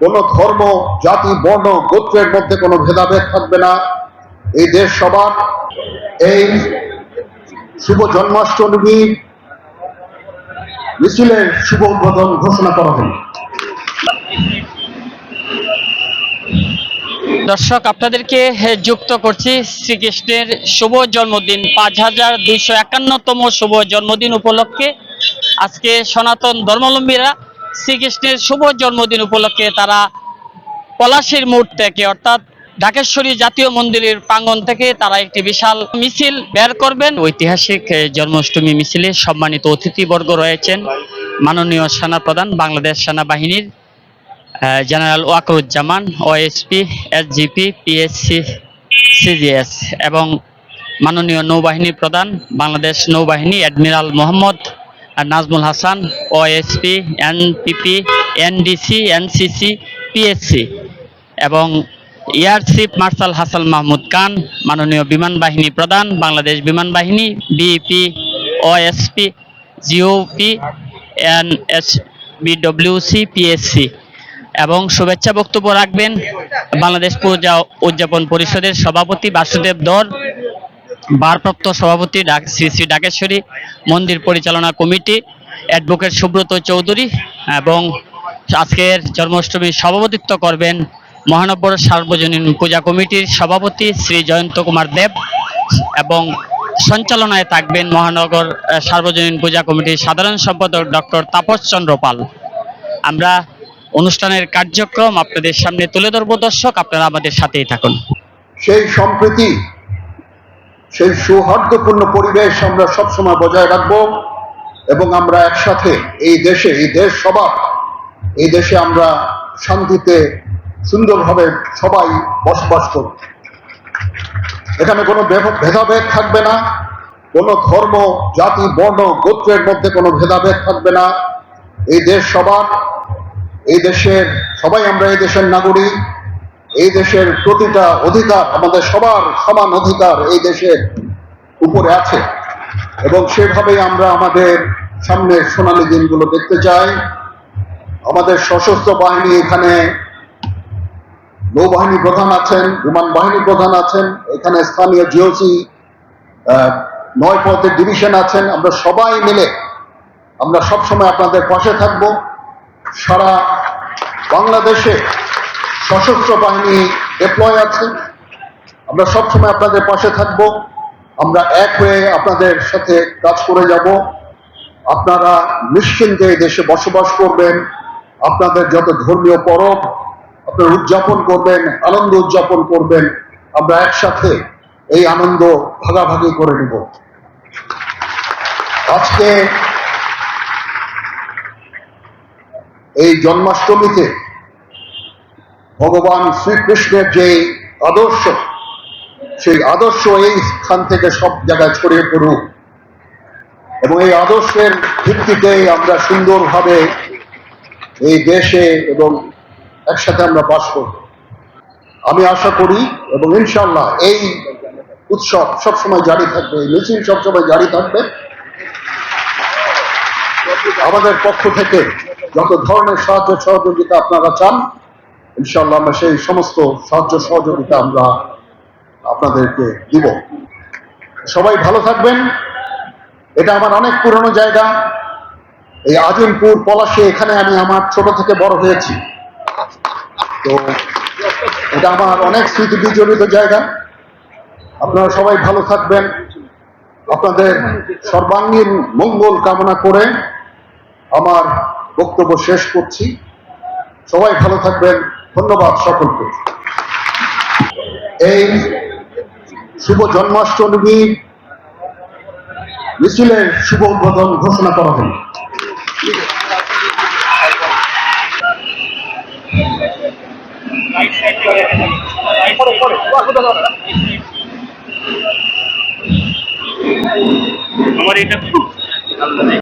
কোনো ধর্ম, জাতি, বর্ণ, গোত্রের মধ্যে কোনো ভেদাভেদ থাকবে না। এই দেশ সবার, এই শুভ জন্মাষ্টমী মিছিলের শুভ উদ্বোধন ঘোষণা করা হলো। দর্শক, আপনাদেরকে যুক্ত করছি শ্রীকৃষ্ণের শুভ জন্মদিন, পাঁচ হাজার দুইশো একান্নতম শুভ জন্মদিন উপলক্ষে। আজকে সনাতন ধর্মাবলম্বীরা শ্রীকৃষ্ণের শুভ জন্মদিন উপলক্ষে তারা পলাশির মোড় থেকে, অর্থাৎ ঢাকেশ্বরী জাতীয় মন্দিরের প্রাঙ্গণ থেকে তারা একটি বিশাল মিছিল বের করবেন। ঐতিহাসিক জন্মাষ্টমী মিছিলে সম্মানিত অতিথিবর্গ রয়েছেন মাননীয় সেনাপ্রধান বাংলাদেশ সেনাবাহিনীর general Wakeruzzaman, OSP, SGP, PSC, CGS এবং মাননীয় নৌবাহিনী প্রধান বাংলাদেশ নৌবাহিনী admiral Mohammad Nazmul Hasan OSP NPP NDC NCC PSC এবং air chief marshal Hasan Mahmud Khan, মাননীয় বিমান বাহিনী প্রধান, বাংলাদেশ বিমান বাহিনী BP OSP GOP N S BWC PSC এবং শুভেচ্ছা বক্তব্য রাখবেন বাংলাদেশ পূজা উদযাপন পরিষদের সভাপতি বাসুদেব দর ভারপ্রাপ্ত সভাপতি শ্রী শ্রী ডাকেশ্বরী মন্দির পরিচালনা কমিটি অ্যাডভোকেট সুব্রত চৌধুরী এবং আজকের জন্মাষ্টমীর সভাপতিত্ব করবেন মহানগর সার্বজনীন পূজা কমিটির সভাপতি শ্রী জয়ন্ত কুমার দেব এবং সঞ্চালনায় থাকবেন মহানগর সার্বজনীন পূজা কমিটির সাধারণ সম্পাদক ডক্টর তাপস চন্দ্র পাল। আমরা অনুষ্ঠানের কার্যক্রম আপনাদের সামনে তুলে ধরবো। দর্শক, আপনারা আমাদের সাথেই থাকুন। সেই সম্প্রীতি সেই সৌহার্দ্যপূর্ণ পরিবেশ আমরা সবসময় বজায় রাখব এবং আমরা একসাথে এই দেশে, এই দেশ সবার, এই দেশে আমরা শান্তিতে, সুন্দরভাবে সবাই বসবাস করব। এখানে কোনো ভেদাভেদ থাকবে না, কোনো ধর্ম, জাতি, বর্ণ, গোত্রের মধ্যে কোনো ভেদাভেদ থাকবে না। এই দেশ সবার, এই দেশের, সবাই আমরা এই দেশের নাগরিক। এই দেশের প্রতিটা অধিকার, আমাদের সবার সমান অধিকার এই দেশের উপরে আছে। এবং সেভাবেই আমরা আমাদের সামনে সোনালী দিনগুলো দেখতে চাই। আমাদের সশস্ত্র বাহিনী এখানে নৌবাহিনী প্রধান আছেন, বিমান বাহিনী প্রধান আছেন, এখানে স্থানীয় জিওসি নয় পথের ডিভিশন আছেন। আমরা সবাই মিলে, আমরা সবসময় আপনাদের পাশে থাকব। সারা বাংলাদেশে সশস্ত্র বাহিনী ডিপ্লয় আছে। আমরা সবসময় আপনাদের পাশে থাকব। আমরা এক হয়ে আপনাদের সাথে কাজ করে যাব। আপনারা নিশ্চিন্তে দেশে বসবাস করবেন। আপনাদের যত ধর্মীয় পরব, আপনারা উদযাপন করবেন, আনন্দ উদযাপন করবেন, আমরা একসাথে এই আনন্দ ভাগাভাগি করে নিব। আজকে এই জন্মাষ্টমীতে ভগবান শ্রীকৃষ্ণের যে আদর্শ, সেই আদর্শ এই স্থান থেকে সব জায়গায় ছড়িয়ে পড়ুক। এবং এই আদর্শের ভিত্তিতে আমরা সুন্দরভাবে এই দেশে এবং একসাথে আমরা বাস করব। আমি আশা করি এবং ইনশাল্লাহ এই উৎসব সবসময় জারি থাকবে, এই মিছিল সবসময় জারি থাকবে। আমাদের পক্ষ থেকে যত ধরনের সাহায্য সহযোগিতা আপনারা চান ইনশাল্লাহ আমরা সেই সমস্ত সাহায্য সহযোগিতা আমরা আপনাদেরকে দিব। সবাই ভালো থাকবেন। এটা আমার অনেক পুরনো জায়গা। এই আজিমপুর পলাশে এখানে আমি আমার ছোট থেকে বড় হয়েছি। তো এটা আমার অনেক স্মৃতি বিজড়িত জায়গা। আপনারা সবাই ভালো থাকবেন। আপনাদের সর্বাঙ্গীন মঙ্গল কামনা করে আমার বক্তব্য শেষ করছি। সবাই ভালো থাকবেন। ধন্যবাদ সকলকে। এই শুভ জন্মাষ্টমী মিছিলের শুভ উদ্বোধন ঘোষণা করা হল। আমার এটা